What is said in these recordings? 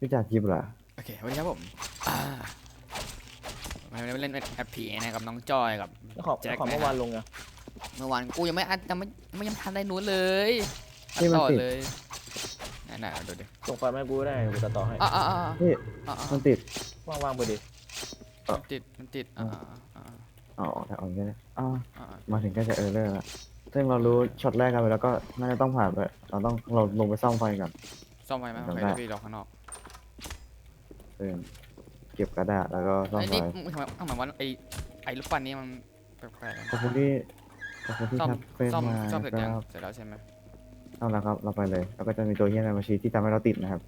พี่จากคลิปเหรอโอเควันนี้ครับผมอ่าวันนี้เล่นแอปผีนะครับน้องจอยกับ แล้วของแจ็คของไหมเมื่อวานลงไงเมื่อวานกูยังไม่อัดยังไม่ไม่ยังทันได้นู้นเลยนี่มันต่อติดเลยไหนๆเอาดูดิส่งไฟล์มาให้กูได้กูจะต่อให้อ่าอ่าอ่าพี่อ่ามันติด ว่างๆไปดิมันติดมันติดอ่าอ่าอ๋อแต่เอาอย่างนี้เลยอ๋ออ่ามาถึงก็จะเออร์เลอร์ละซึ่งเรารู้ช็อตแรกกันไปแล้วก็น่าจะต้องผ่านไปเราต้องเราลงไปซ่อมไฟก่อน ซ่อมไฟไหมโอเคได้เดี๋ยวพี่รอข้างนอก ซึ่งเก็บกระดาษแล้วก็ซ่อมไอ้ไฟนี่มึงทำไมทำไมว่าไอ้ไอ้ลูกปั้นนี้มันแปลกขอบคุณที่ขอบคุณที่ๆซ่อมทักเฟซซ่อมมาซ่อมเสร็จคยังรับเสร็จแล้วใช่ไหมเอาละครับเราไปเลย แล้วก็จะมีตัวเฮียในบัญชีที่ทำให้เราติดนะครับ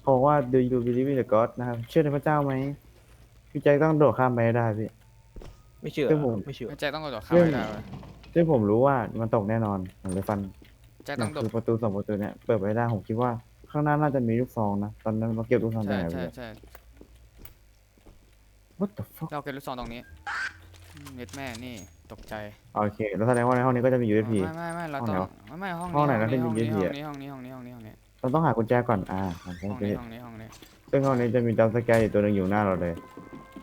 เขาบอกว่า do you believe in the God นะครับ เชื่อในพระเจ้าไหมพี่แจ็คต้องโดดข้ามไปให้ได้พี่ ไม่เชื่อเรื่องผมไม่เชื่อ แจ็คต้องกระโดดข้ามไปได้เว้ยซึ่งผมรู้ว่ามันตกแน่นอนผมเลยฟันแจ็คนั่ต้อนงโดดคือประตูสองประตูเนี่ยเปิดไปได้ผมคิดว่า ข้างหน้าน่าจะมีลูกซองนะ ตอนนั้นเราเก็บลูกซองไปใช่ไหนไปใช่เลยใช่ what the fuck เราเก็บลูกซองตรงนี้อืมเน็ตแม่นี่ตกใจโอเค แล้วแสดงว่าในห้องนี้ก็จะมี USB ไม่ไม่ไม่เราห้องต้ไหนองวะไม่ไม่ห้องห้องไหนนะนี้ที่ห้องมีนี้ห้องเยอะนี้ห้องนี้ห้องนี้ห้องนี้ห้องนี้เราต้องหากุญแจก่อน อ่าผมจะห้องไปนี้ห้องนี้ห้องนี้ซึ่งห้องนี้จะมีจัมป์สแกร์อยู่ตัวหนึงอยู่หน้าเราเลย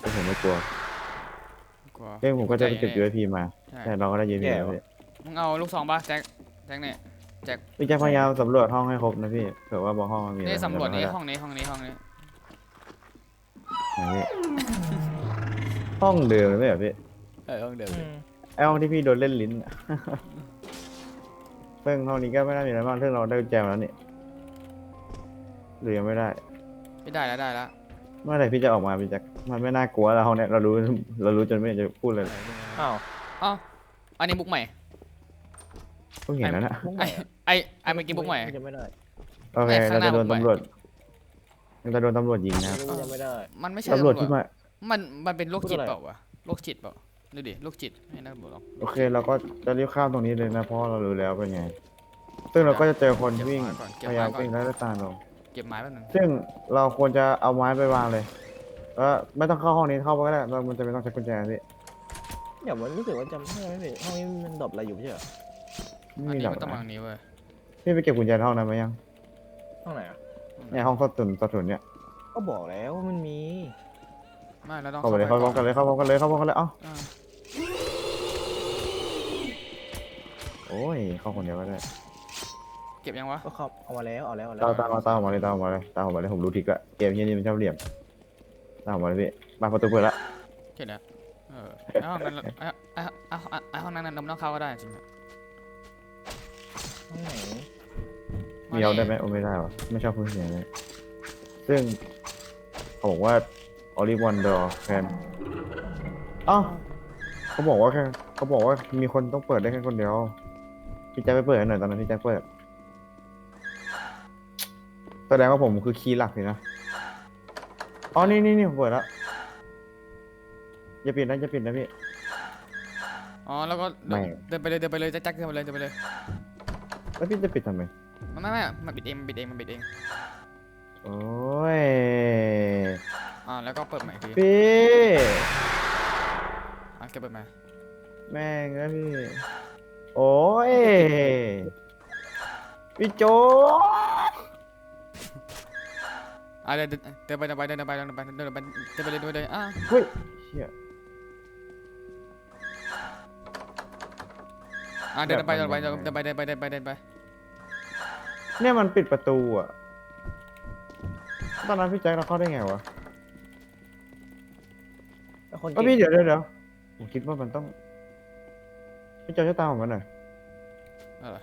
ซึ่งผมไม่กลัวกลัวซึ่งผมก็จะไปเก็บใจเย็น USB มา ใช่แต่เราก็ได้ USB แล้วพี่มึงเอาลูกซองป่ะแจ็คแจ็คเนี่ย แจ็ค พี่แจ็คพยายามสำรวจห้องให้ครบนะพี่เผื่อว่าบางห้องมันมีนี่อะไรสำรวจนี่ไม่ได้ห้องนี้ห้องนี้ห้องนี้ ไหนพี่ห้องเดิมเลยไหมเหรอพี่เออห้องเดิมอืมไอห้องที่พี่โดนเล่นลิ้นอะซึ่งห้องนี้ก็ไม่น่ามีอะไรมากซึ่งเราได้กุญแจมาแล้วนี่หรือยังไม่ได้ไม่ได้แล้วได้แล้วเมื่อไหร่พี่จะออกมาพี่แจ็คมันไม่น่ากลัวแล้วห้องเนี้ยเรารู้เรารู้จนไม่อยากจะพูดเลย อ้าวอ๋ออันนี้บุ๊กใหม่เพิ่งเห็นแล้วนะมุกใหไอ้ม่อะไอ้ไอ้เมื่อกี้บุ๊กใหม่ ยังไม่ได้โอเคไอ้ข้างหเราน้า จะโดนผมไปตำรวจเราจะโดนตำรวจยิงนะครับไม่รู้ยังไม่ได้มันไม่ใช่ตำรวจที่มามันมันเป็นโรคจิตพูดอะไรเปล่าวะโรคจิตเปล่าดูดิโรคจิตไม่น่าบอกหรอกโอเคเราก็จะรีบข้ามตรงนี้เลยนะเพราะเรารู้แล้วเป็นไง ซึ่งเราก็จะเจอคนเก็บวิ่งไม้ก่อนเก็บพยายามไม้ก่อนวิ่งไล่ตามเราเก็บไม้แป๊บนึงซึ่งเราควรจะเอาไม้ไปวางเลยแล้วไม่ต้องเข้าห้องนี้เข้าไปก็ได้เรามันจะไม่ต้องใช้กุญแจพี่เดี๋ยวมันรู้สึกว่าจำไม่ได้ไม่ผิดห้องนี้มันดรอปอะไรอยู่ไม่ใช่เหรอ ไม่อันมีนี้ดอกมันต้องนะวางนี้เว้ยพี่ไปเก็บกุญแจในห้องนั้นไหมยังห้องไหนอะเนี่ยห้องสตุนสตุนเนี่ยก็บอกแล้วว่ามันมีไม่เราต้องเข้าไปเลยเข้าพร้อมกันเลยเข้าพร้อมกันเลยเข้าพร้อมกันเลยเอ้าอ่าโอ้ยเข้าคนเดียวก็ได้เก็บยังวะ ก็เข้าเอามาแล้วเอาแล้วเอาแล้ตาวมตามมาตามมาเลยตามมาเลยตามมาเลยผมรู้ทิกละเกมที่นี่มันชอบเหลี่ยมตามมาเลยพี่บานประตูเปิดละเก็บแล้วเออไอ้ห้องนั้นไอ้ไอ้ไอ้ไอ้ไอ้ห้องนั้นเราไม่ต้องเข้าก็ได้จริงๆอะ ห้องไหนมีเอาได้ไหมโอ้ไม่ได้วะไม่ชอบพูดเสียงเลยซึ่งเขาบอกว่า only one door can อ้าวเขาบอกว่าแค่เขาบอกว่ามีคนต้องเปิดได้แค่คนเดียวพี่แจ๊คไปเปิดให้หน่อยตอนนั้นพี่แจ๊คเปิดแสดงว่าผมคือคีย์หลักเลยนะอ๋อนี่นี่นี่ผมเปิดแล้วอย่าปิดนะอย่าปิดนะพี่อ๋อแล้วก็เดินไม่ เดินไปเลยเดินไปเลยแจ็คเดินไปเลยเดินไปเลย แล้วพี่จะปิดทำไม ไม่ไม่ไม่มันปิดเองมันปิดเองมันปิดเองโอ้ย อ่าแล้วก็เปิดใหม่อีกทีพี่อะเก็บเปิดใหม่แม่งนะพี่ โอ้ย พี่โจอะเดินเดินเดินไปเดินไปเดินไปเดินไปเดินไปเดินไปเลยเดินไปเลยอะเฮ้ยเชี่ย อะเดินไปแบเดิบนไปมันเดิยังไงนไปเดินไปเดินไปเดินไป เนี่ยมันปิดประตูอะ ตอนนั้นพี่แจ็คเราเข้าได้ไงวะแล้วคนก็เก่งพี่เดี๋ยวเดี๋ยวเดี๋ยวผมคิดว่ามันต้อง พี่แจ็คจะตามผมมาหน่อยอะไร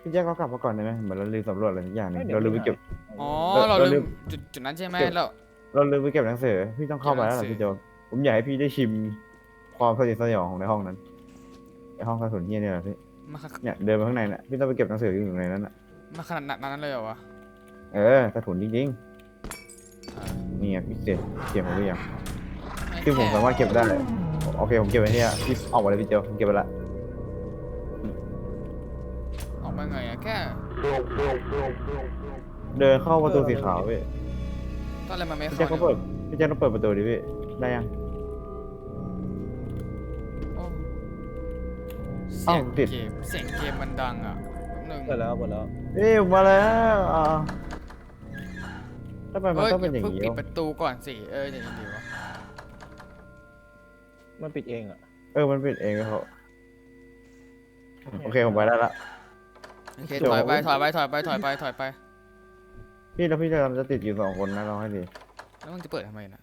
พี่แจ็คเขากลับมาก่อนได้ไหมเหมือนเราลืมสำรวจอะไรสักอย่างหนึงเราลืมไปเก็บ อ๋อเราเราเราลืลืมมจุดจุดนั้นใช่ไหมเก็บแล้ว เราลืมไปเก็บหนังสือ พี่ต้องเข้าไปแล้วเก็บหนัล่ะงสือพี่โจผมอยากให้พี่ได้ชิมความสยดสยองของในห้องนั้นในห้องกระสุนเฮียเนี่ยแหละพี่ มาขเนี่ยเดินไปข้างในน่ะพี่ต้องไปเก็บหนังสืออยู่ในนั้นน่ะมาขนาดนั้นเลยเหรอวะเออกระสุนจริงอ่าๆนี่ไงพี่เสียเสียงผมหรือยังไซึ่งผมแค่สามารถเก็บได้โอเคผมเก็บไว้เนี่ยพี่ออกมาเลยพี่โจผมเก็บไปละออกไปไงอะแค่เดินเข้าประตูสีขาวพี่ตอนแรกมันไม่พี่เข้าแจ็คก็เปิดพี่แจ็คต้องเปิดประตูดิพี่ได้ยัง เสีวยงติดเกมเสียงเกมมันดังอะแป๊บนึงเปิดแล้วเปิดแล้วเอ้ยผมมาแล้วอ่าถ้าไปมันเอ้ยต้องเป็นออย่าย่างเพิ่งนี้ปิดวะประตูก่อนสิเอออย่างนี้ดีวะมันปิดเองอะเออมันปิดเองเขาโอเคผมไปได้ละโอเคเดี๋ยวถอยไปถอยไปถอยไปถอยไปถอยไปพี่แล้วพี่จะจะติดอยู่สองคนนะเราให้ดีแล้วมึงจะเปิดทำไมนะ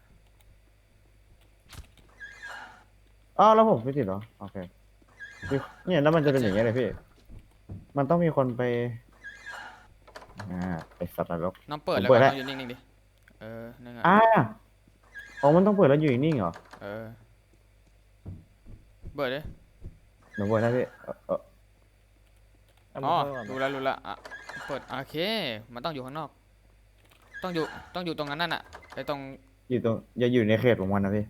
อ้าวแล้วผมไม่ติดเหรอโอเค พี่เนี่ยแล้วมันจะเป็นอย่างเงี้ยเลยพี่ มันต้องมีคนไป อ่าไปสัตว์นรก น้องเปิดผมแล้วเปิก็ดแล้วต้องอยู่นิ่งๆดิ เออนั่นไงอ่าอ๋อมันต้องเปิดแล้วอยู่นิ่งๆเหรอเออ เปิดดิ หนูเปิดได้พี่เออเออเอาอ๋อมาเข้าก่อนรู้แล้วรู้แล้วอะเปิด โอเค มันต้องอยู่ข้างนอก ต้องอยู่ ต้องอยู่ตรงนั้นน่ะไอ้ตรง อยู่ตรงอย่าอยู่ในเขตของมันนะพี่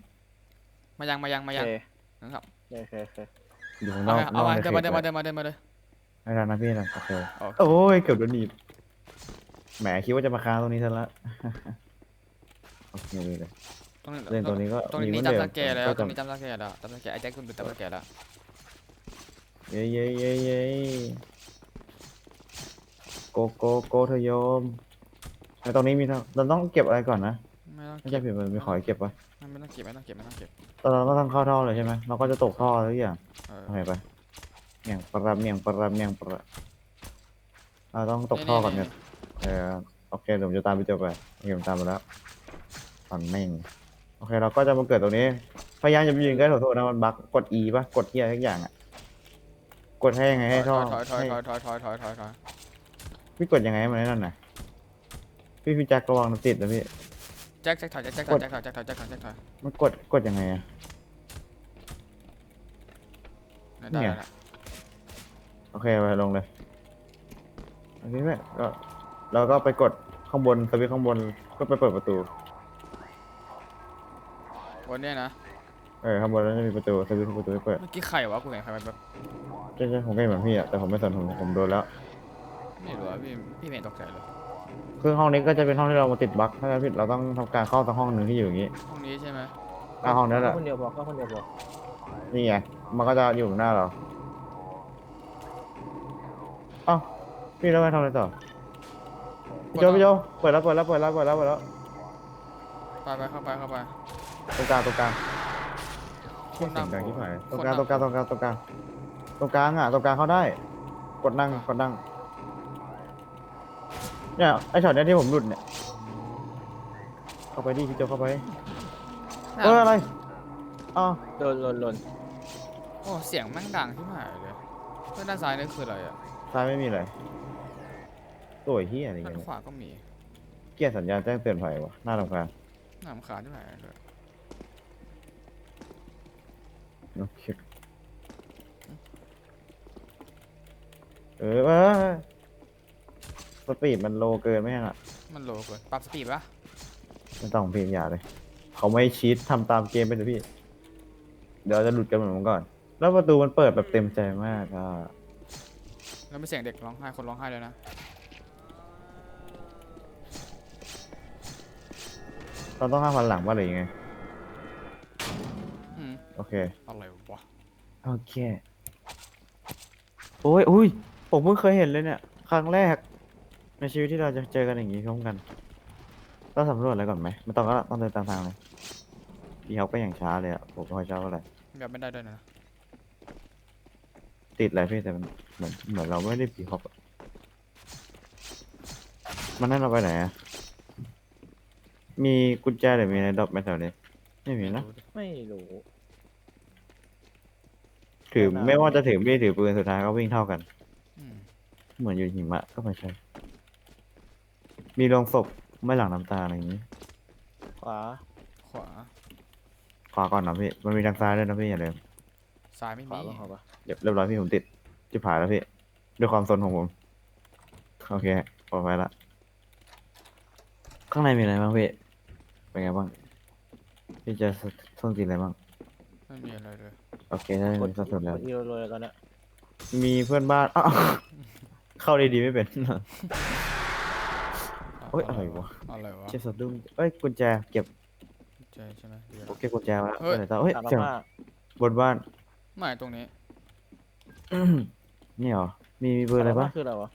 มายัง มายัง มาโอยังเคนะครับ โอเคโอเคอ ยู่ข้างนเอาอกไงเอานอกมาในเดิเขนตมาเดินมาไว้เดินมาเดินมาเลยไม่ได้นะพี่นะโอเคโอเคโอ้ยเกือบโดนหนีบแหมคิดว่าจะมาค้างตรงนี้ซะละโอเคเลยเลยตรงนี้เล่นตัวนี้ก็ตรงมีนี้เหมือนจำเดิสมแกร์แล้วก็ตรงจำนี้จำสแกร์แล้วจำสแกร์ไอ้แจ็คคุณดูจำสแกร์แล้วเย้เย้เย้เย้โกโกโกเธอโยมไอตรงนี้มีเท่าเราต้องเก็บอะไรก่อนนะไม่ต้องไม่เก็ใช่บผิดมันมีขอให้เก็บปะ ไม่ต้องเก็บไม่ต้องเก็บไม่ต้องเก็บตอนเราก็ต้องเข้าท่อเลยใช่ไหมเราก็จะตกท่อทุกอย่างเออโอเคไปเมียงปรับเมียงปรับเมียงปรับเราต้องตกท่อก่อนเนี่ยเออโอเคเดี๋ยวผมจะตามไปเจอไปโอเคผมตามไปแล้วฝันแม่งโอเคเราก็จะมาเกิดตรงนี้ พยายามจะไปยืนใกล้โถโถนะมันบั๊กกด E ปะกดเทียทุกอย่างอะกดให้ยังไงให้ท่อถอยถอยให้ถอยถอยถอยถอยถอยถอยพี่กดยังไงให้มันนั่นน่ะพี่พี่แจ็คระวังนะติดนะพี่ แจ็คแจ็คถอยแจ็คแจ็คถอยแจ็คถอยแจ็คถอยแจ็คถอยแจ็คถอยมันกดกดยังไงอะได้เนี่ได้ยได้โอเคไปลงเลยโอเคไหมก็เราก็ไปกดข้างบนสวิตช์ข้างบนก็ไปเปิดประตูวันเนี้ยนะเออข้างบนแล้วจะมีประตูสวิตช์ประตูไปเปิดเมื่อกี้ใครวะกูเห็นใครแบบใช่ใช่ผมก็เห็นเหมือนพี่อะแต่ผมไม่สนผมผมโดนแล้วไม่รู้ว่าพี่พี่ไม่เห็นตกใจเลย คือห้องนี้ก็จะเป็นห้องที่เรามาติดบั๊กถ้าเราผิดเราต้องทำการเข้าสักห้องหนึ่งที่อยู่อย่างนี้ห้องนี้ใช่ไหมหน้าห้องนั้นแหเข้าละคนเดียวพอเข้าคนเดียวพอนี่ไงมันก็จะอยู่หน้าเราเอ้าพี่แล้วไปทำอะไรต่อพี่โจพี่โจเปิดแล้วเปิดแล้วเปิดแล้วเปิดแล้วเปิดแล้วไปไปเข้าไปเข้าไปตรงกลางตรงกลางคเสียนงดังที่นำผ่านตรงคนกลางนำตรงกลางตรงกลางตรงกลางตรงกลางอะตรงกลางเขาได้ กดนั่งอะกดนั่ง เนี่ยไอช็อตเนี้ยที่ผมหลุดเนี่ยเข้าไปดิพี่โจเข้าไปเอออะไรอ้าวโดนหล่นหล่นโอ้เสียงแม่งดังที่หายเลยเพื่อนด้านซ้ายนี่คืออะไรอะซ้ายไม่มีอะไรตัวเฮียอะไรด้าเงี้นยขวาก็มีเกียร์สัญญาณแจ้งเตือนภัยวะน่ารำคาญหน้ามขาที่หายเลยโอเคเออเออ สปีดมันโลเกินไหมอะมันโลเกินปรับสปีดปะไม่ต้องเพียงอย่าเลย เขาไม่ชีตทำตามเกมไปเลยพี่ เดี๋ยวจะหลุดกันเหมือนเมื่อก่อน แล้วประตูมันเปิดแบบเต็มใจมากอะแล้วไม่เสียงเด็กร้องไห้คนร้องไห้เลยนะเราต้องห้ามพันหลังว่าหรือยังไง อืมโอเค อะไรวะโอเค โอ้ยอุ้ย ผมเพิ่งเคยเห็นเลยเนี่ย ครั้งแรก ในชีวิตที่เราจะเจอกันอย่างนี้พร้อมกันต้องสำรวจอะไรก่อนไหมไม่ต้องก็ต้องเดินตามทางเลยพี่เขาไปอย่างช้าเลยอะผมไม่ค่อยชอบอะไรแบบไม่ได้ด้วยนะติดอะไรพี่แต่มันเหมือนเหมือนเราไม่ได้ผีฮอปอะมันนั่นเราไปไหนอะมีกุญแจหรือมีอะไรดรอปไหมแถวนี้ไม่มีนะรู้ดิไม่รู้ถือไม่น่าไม่ว่าจะถือมีดถือปืนสุดท้ายก็วิ่งเท่ากัน อืมเหมือนอยู่หิมะก็ไม่ใช่ มีโรงศพไม่หลังน้ำตาอะไรอย่างนี้ขวาขวาขวาก่อนนะพี่ มันมีทางซ้ายด้วยนะพี่อย่าลืมซ้ายไม่ขวามีบ้างขวาปะเรียบเรียบร้อยพี่ผมติดจิบหายแล้วพี่ด้วยความซนของผม โอเคปลอดภัยละ ข้างในมีอะไรบ้างพี่ เป็นไงบ้าง พี่เจะส้นตีนอะไรบ้าง ไม่มีอะไรเลยโอเคได้กดมีสัดส่วนแล้ว กดอีโรยตอนเนี้ยมีเพื่อนบ้านอ้าวเข้าดีดีๆไม่เป็น เฮ้ยอะไรวะอะไรวะเจ็บสะดุ้งเอ้ยกุญแจเก็บใช่ใช่ไหมเดี๋ยว โอเคกุญแจมาแล้วเฮ้ย ไปไหนต่อเฮ้ยสามเสียงห้าบนบ้านไม่ตรงนี้นี่เหรอมีมีเบอร์อะไรปะคืออะไรวะ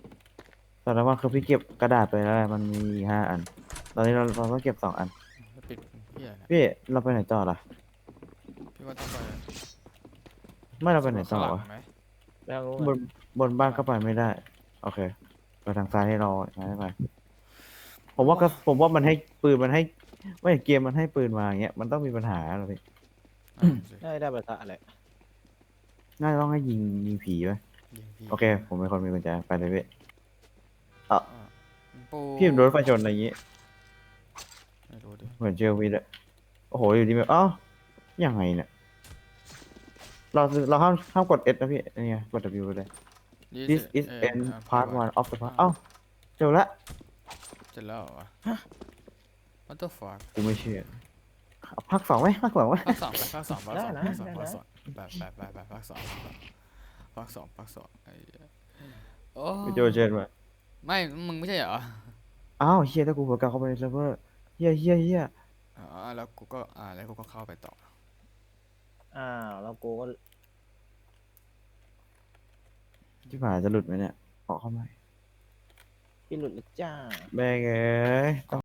สารวัตรคือพี่เก็บกระดาษไปแล้วมันมีห้าอัน ตอนนี้เราเราต้องเก็บสองอันปิดเฮียนะพี่เราไปไหนต่อล่ะพี่ว่าต้องไปไม่เราไปไหนต่อข้างลังวะไหมแล้วรู้บนบนบ้านก็ไปไม่ได้ โอเค ไปทางซ้ายให้เราย้ายไป ผมว่าก็ผมว่ามันให้ปืนมันให้ไม่เกมมันให้ปืนมาอย่างเงี้ยมันต้องมีปัญหาอะไรพี่อะสิได้ได้ประทะอะไรน่าจะต้องให้ยิงยิงผีไหมยิงพี่โอเค ผมเป็นคนมีกุญแจไปเลยพี่อะปูพี่โดนไฟชนอะไรอย่างงี้ไม่รู้ดิเหมือนเจอวีดอะโอ้โหอยู่ดีแบบอ้าวยังไงเนี่ยเราเราห้ามห้ามกด S นะพี่นี่ไงกด W ไปเลย this is end part one of the part เอ้าเจอละ เสร็จแล้วเหรอวะ What the fuck กูไม่เชื่อเอาภาคสองไหมภาคสองไหม ภาคสองไปภาคสองภาคสองภาคสองภาคสองแบบแบบแบบแบบภาคสองภาคสองภาคสองไอ้เหี้ยโอ้ไปโจเจนมาไม่มึงไม่ใช่เหรออ้าวเฮียถ้ากูเผลอกลับเข้าไปในเซิร์ฟเวอร์เฮียเฮียเฮียอ๋อแล้วกูก็อ่าแล้วกูก็เข้าไปต่ออ้าวแล้วกูก็ที่ผ่านจะหลุดไหมเนี่ยออกเข้ามาพี่ หลุดนะจ้า แม่งเอ้ยต้อง